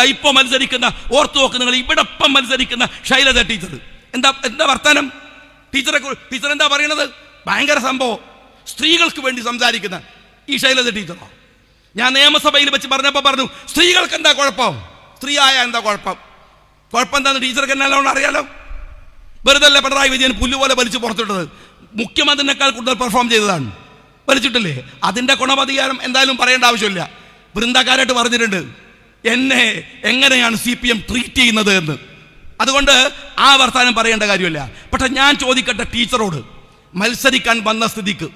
ഇതാ ഇപ്പൊ മത്സരിക്കുന്ന? ഓർത്തു നോക്ക് നിങ്ങൾ ഇവിടെ ഇപ്പം മത്സരിക്കുന്ന ശൈലജ ടീച്ചർ. എന്താ എന്താ വർത്തമാനം ടീച്ചറെ ടീച്ചർ എന്താ പറയണത്? ഭയങ്കര സംഭവം. സ്ത്രീകൾക്ക് വേണ്ടി സംസാരിക്കുന്ന ഈ ശൈലജ ടീച്ചറോ? ഞാൻ നിയമസഭയിൽ വെച്ച് പറഞ്ഞപ്പോൾ പറഞ്ഞു സ്ത്രീകൾക്ക് എന്താ കുഴപ്പം? സ്ത്രീ ആയ എന്താ കുഴപ്പം? കുഴപ്പം എന്താന്ന് ടീച്ചർക്ക് എന്നാലോണ്ട് അറിയാലോ? വെറുതെ അല്ലേ പിണറായി വിജയൻ പുല്ലുപോലെ വലിച്ചു പുറത്തിട്ടത്? മുഖ്യമന്ത്രിനേക്കാൾ കൂടുതൽ പെർഫോം ചെയ്തതാണ്. വലിച്ചിട്ടില്ലേ? അതിന്റെ ഗുണപതികാരം എന്തായാലും പറയേണ്ട ആവശ്യമില്ല. വൃന്ദക്കാരായിട്ട് പറഞ്ഞിട്ടുണ്ട്. എന്നെ എങ്ങനെയാണ് സി പി എം ട്രീറ്റ് ചെയ്യുന്നത് എന്ന്. അതുകൊണ്ട് ആ വർത്താനം പറയേണ്ട കാര്യമില്ല. പക്ഷെ ഞാൻ ചോദിക്കട്ടെ ടീച്ചറോട് മത്സരിക്കാൻ വന്ന സ്ഥിതിക്ക്.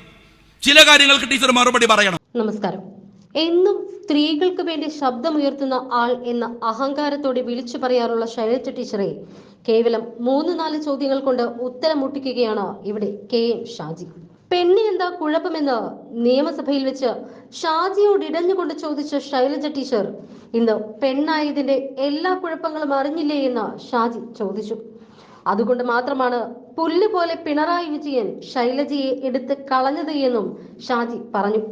ചില കാര്യങ്ങൾക്ക് ടീച്ചർ മറുപടി പറയണം. നമസ്കാരം. എന്നും സ്ത്രീകൾക്ക് വേണ്ടി ശബ്ദമുയർത്തുന്ന ആൾ എന്ന അഹങ്കാരത്തോടെ വിളിച്ചു പറയാറുള്ള ശൈലജ ടീച്ചറെ കേവലം മൂന്ന് നാല് ചോദ്യങ്ങൾ കൊണ്ട് ഉത്തരം മുട്ടിക്കുകയാണ് ഇവിടെ കെ എം ഷാജി. പെണ്ണി എന്താ കുഴപ്പമെന്ന് നിയമസഭയിൽ വെച്ച് ഷാജിയോട് ഇടഞ്ഞുകൊണ്ട് ചോദിച്ച ശൈലജ ടീച്ചർ ഇന്ന് പെണ്ണായതിന്റെ എല്ലാ കുഴപ്പങ്ങളും അറിഞ്ഞില്ലേ എന്ന് ഷാജി ചോദിച്ചു. അതുകൊണ്ട് മാത്രമാണ് പുല്ല് പോലെ പിണറായി വിജയൻ ശൈലജയെ എടുത്ത് കളഞ്ഞത് എന്നും ഷാജി പറഞ്ഞു.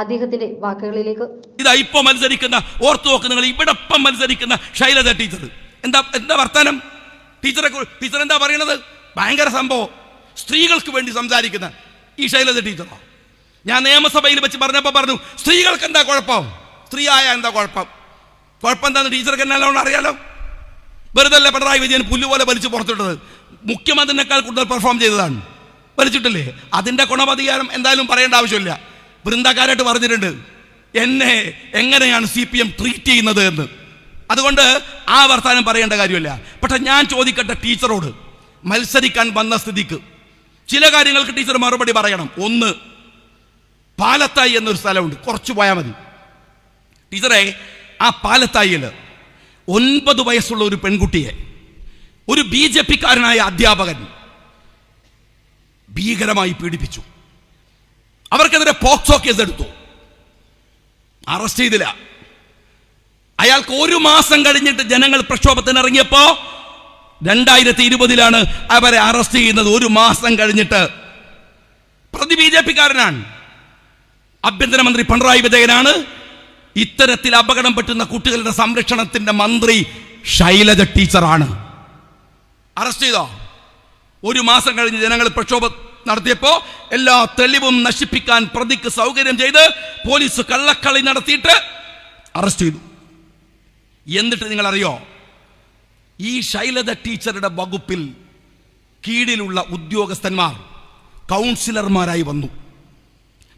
അദ്ദേഹത്തിന്റെ വാക്കുകളിലേക്ക്. ഇതാ ഇപ്പൊ മത്സരിക്കുന്ന ഓർത്തു നോക്ക് നിങ്ങൾ ഇവിടെ മത്സരിക്കുന്ന ശൈലജ ടീച്ചർ. എന്താ എന്താ വർത്താനം? ടീച്ചറെ ടീച്ചർ എന്താ പറയണത്? ഭയങ്കര സംഭവം. സ്ത്രീകൾക്ക് വേണ്ടി സംസാരിക്കുന്ന ഈ ശൈലജ ടീച്ചറോ ഞാൻ നിയമസഭയിൽ വെച്ച് പറഞ്ഞപ്പോൾ പറഞ്ഞു സ്ത്രീകൾക്ക് എന്താ കുഴപ്പം? സ്ത്രീ ആയ എന്താ കുഴപ്പം? കുഴപ്പം എന്താണെന്ന് ടീച്ചർക്ക് എന്നാലോണ്ട് അറിയാലോ? വെറുതെ അല്ലേ പിണറായി വിജയൻ പുല്ലുപോലെ വലിച്ചു പുറത്തിട്ടത്. മുഖ്യമന്ത്രിനേക്കാൾ കൂടുതൽ പെർഫോം ചെയ്തതാണ്. വലിച്ചിട്ടില്ലേ? അതിന്റെ ഗുണമധികാരം എന്തായാലും പറയേണ്ട ആവശ്യമില്ല. വൃന്ദക്കാരായിട്ട് പറഞ്ഞിട്ടുണ്ട് എന്നെ എങ്ങനെയാണ് സി പി എം ട്രീറ്റ് ചെയ്യുന്നത് എന്ന്? അതുകൊണ്ട് ആ വർത്താനം പറയേണ്ട കാര്യമില്ല. പക്ഷെ ഞാൻ ചോദിക്കട്ടെ ടീച്ചറോട് മത്സരിക്കാൻ വന്ന സ്ഥിതിക്ക്. ചില കാര്യങ്ങൾക്ക് ടീച്ചർ മറുപടി പറയണം. ഒന്ന് പാലത്തായി എന്നൊരു സ്ഥലമുണ്ട്. കുറച്ച് പോയാൽ മതി. ടീച്ചറെ ആ പാലത്തായിൽ ഒൻപത് വയസ്സുള്ള ഒരു പെൺകുട്ടിയെ ഒരു ബി ജെ പിക്കാരനായ അധ്യാപകൻ ഭീകരമായി പീഡിപ്പിച്ചു. അവർക്കെതിരെ പോക്സോ കേസ് എടുത്തു അറസ്റ്റ് ചെയ്തില്ല. അയാൾക്ക് ഒരു മാസം കഴിഞ്ഞിട്ട് ജനങ്ങൾ പ്രക്ഷോഭത്തിന് ഇറങ്ങിയപ്പോ രണ്ടായിരത്തി ഇരുപതിലാണ് അവരെ അറസ്റ്റ് ചെയ്യുന്നത്. ഒരു മാസം കഴിഞ്ഞിട്ട് പ്രതി ബി ജെ പിക്കാരനാണ്. ആഭ്യന്തരമന്ത്രി പിണറായി വിജയനാണ്. ഇത്തരത്തിൽ അപകടം പറ്റുന്ന കുട്ടികളുടെ സംരക്ഷണത്തിന്റെ മന്ത്രി ശൈലജ ടീച്ചറാണ്. അറസ്റ്റ് ചെയ്തോ? ഒരു മാസം കഴിഞ്ഞ് ജനങ്ങൾ പ്രക്ഷോഭം നടത്തിയപ്പോ എല്ലാ തെളിവും നശിപ്പിക്കാൻ പ്രതിക്ക് സൗകര്യം ചെയ്ത് പോലീസ് കള്ളക്കളി നടത്തിയിട്ട് അറസ്റ്റ് ചെയ്തു. എന്നിട്ട് നിങ്ങൾ അറിയോ ഈ ശൈലത ടീച്ചറുടെ വകുപ്പിൽ കീഴിലുള്ള ഉദ്യോഗസ്ഥന്മാർ കൗൺസിലർമാരായി വന്നു.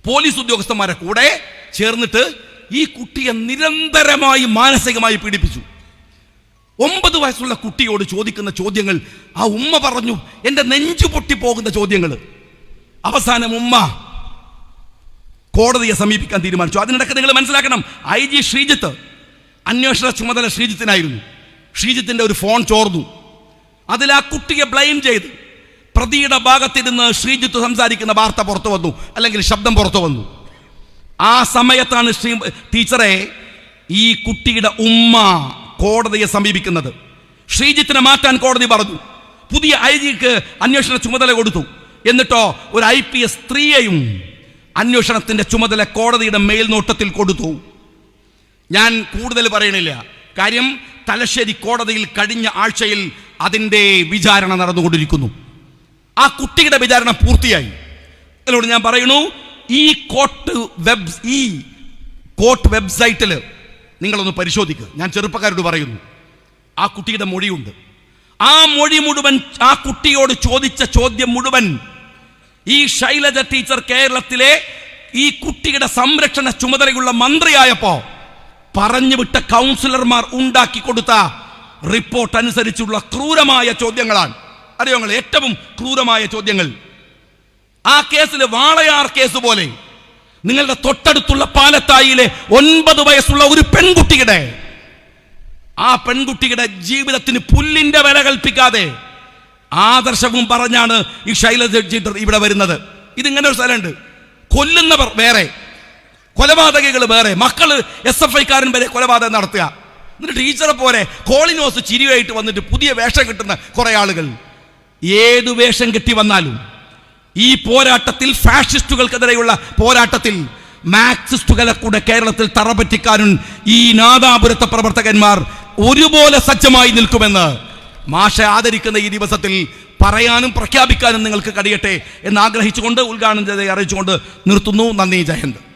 പോലീസ് ഉദ്യോഗസ്ഥന്മാരെ കൂടെ ചേർന്നിട്ട് ഈ കുട്ടിയെ നിരന്തരമായി മാനസികമായി പീഡിപ്പിച്ചു. ഒമ്പത് വയസ്സുള്ള കുട്ടിയോട് ചോദിക്കുന്ന ചോദ്യങ്ങൾ ആ ഉമ്മ പറഞ്ഞു എന്റെ നെഞ്ചു പൊട്ടിപ്പോകുന്ന ചോദ്യങ്ങൾ. അവസാനം ഉമ്മ കോടതിയെ സമീപിക്കാൻ തീരുമാനിച്ചു. അതിനിടയ്ക്ക് നിങ്ങൾ മനസ്സിലാക്കണം ഐ ജി ശ്രീജിത്ത് അന്വേഷണ ചുമതല ശ്രീജിത്തിനായിരുന്നു. ശ്രീജിത്തിന്റെ ഒരു ഫോൺ ചോർന്നു. അതിൽ ആ കുട്ടിയെ ബ്ലെയിം ചെയ്ത് പ്രതിയുടെ ഭാഗത്തിരുന്ന് ശ്രീജിത്ത് സംസാരിക്കുന്ന വാർത്ത പുറത്തു വന്നു അല്ലെങ്കിൽ ശബ്ദം പുറത്തു വന്നു. ആ സമയത്താണ് ശ്രീ ടീച്ചറെ ഈ കുട്ടിയുടെ ഉമ്മ കോടതിയെ സമീപിക്കുന്നത്. ശ്രീജിത്തിനെ മാറ്റാൻ കോടതി പറഞ്ഞു. പുതിയ ഐ ജിക്ക് അന്വേഷണ ചുമതല കൊടുത്തു. എന്നിട്ടോ ഒരു ഐ പി എസ് സ്ത്രീയെയും അന്വേഷണത്തിന്റെ ചുമതല കോടതിയുടെ മേൽനോട്ടത്തിൽ കൊടുത്തു. ഞാൻ കൂടുതൽ പറയണില്ല. കാര്യം തലശ്ശേരി കോടതിയിൽ കഴിഞ്ഞ ആഴ്ചയിൽ അതിന്റെ വിചാരണ നടന്നുകൊണ്ടിരിക്കുന്നു. ആ കുട്ടിയുടെ വിചാരണ പൂർത്തിയായി. അതിലൂടെ ഞാൻ പറയുന്നു ഈ കോർട്ട് വെബ് ഈ കോർട്ട് വെബ്സൈറ്റിൽ നിങ്ങളൊന്ന് പരിശോധിക്കുക ഞാൻ ചെറുപ്പക്കാരോട് പറയുന്നു ആ കുട്ടിയുടെ മൊഴിയുണ്ട്. ആ മൊഴി മുഴുവൻ ആ കുട്ടിയോട് ചോദിച്ച ചോദ്യം മുഴുവൻ ഈ ശൈലജ ടീച്ചർ കേരളത്തിലെ ഈ കുട്ടിയുടെ സംരക്ഷണ ചുമതലയുള്ള മന്ത്രിയായപ്പോ പറഞ്ഞുവിട്ട കൗൺസിലർമാർ ഉണ്ടാക്കി കൊടുത്ത റിപ്പോർട്ട് അനുസരിച്ചുള്ള ക്രൂരമായ ചോദ്യങ്ങളാണ്. അറിയോ ഏറ്റവും ക്രൂരമായ ചോദ്യങ്ങൾ. ആ കേസിൽ വാളയാർ കേസ് പോലെ നിങ്ങളുടെ തൊട്ടടുത്തുള്ള പാലത്തായിലെ ഒൻപത് വയസ്സുള്ള ഒരു പെൺകുട്ടിയുടെ ആ പെൺകുട്ടിയുടെ ജീവിതത്തിന് പുല്ലിന്റെ വില കൽപ്പിക്കാതെ ആദർശവും പറഞ്ഞാണ് ഈ ശൈലജ ഇവിടെ വരുന്നത്. ഇതിങ്ങനെ ഒരു സ്ഥലമുണ്ട്. കൊല്ലുന്നവർ വേറെ കൊലപാതകികൾ വേറെ. മക്കൾ എസ് എഫ് ഐക്കാരൻ വരെ കൊലപാതകം നടത്തുക. എന്നിട്ട് ടീച്ചറെ പോലെ കോളിനോസ് ചിരിയായിട്ട് വന്നിട്ട് പുതിയ വേഷം കിട്ടുന്ന കുറെ ആളുകൾ. ഏതു വേഷം കിട്ടി വന്നാലും ഈ പോരാട്ടത്തിൽ ഫാഷിസ്റ്റുകൾക്കെതിരെയുള്ള പോരാട്ടത്തിൽ മാക്സിസ്റ്റുകളെ കൂടെ കേരളത്തിൽ തറപറ്റിക്കാനും ഈ നാദാപുരത്തെ പ്രവർത്തകന്മാർ ഒരുപോലെ സജ്ജമായി നിൽക്കുമെന്ന് മാഷ ആദരിക്കുന്ന ഈ ദിവസത്തിൽ പറയാനും പ്രഖ്യാപിക്കാനും നിങ്ങൾക്ക് കഴിയട്ടെ എന്ന് ആഗ്രഹിച്ചുകൊണ്ട് ഉദ്ഘാടനം ചെയ്ത് അറിയിച്ചുകൊണ്ട് നിർത്തുന്നു. നന്ദി. ജയന്ത്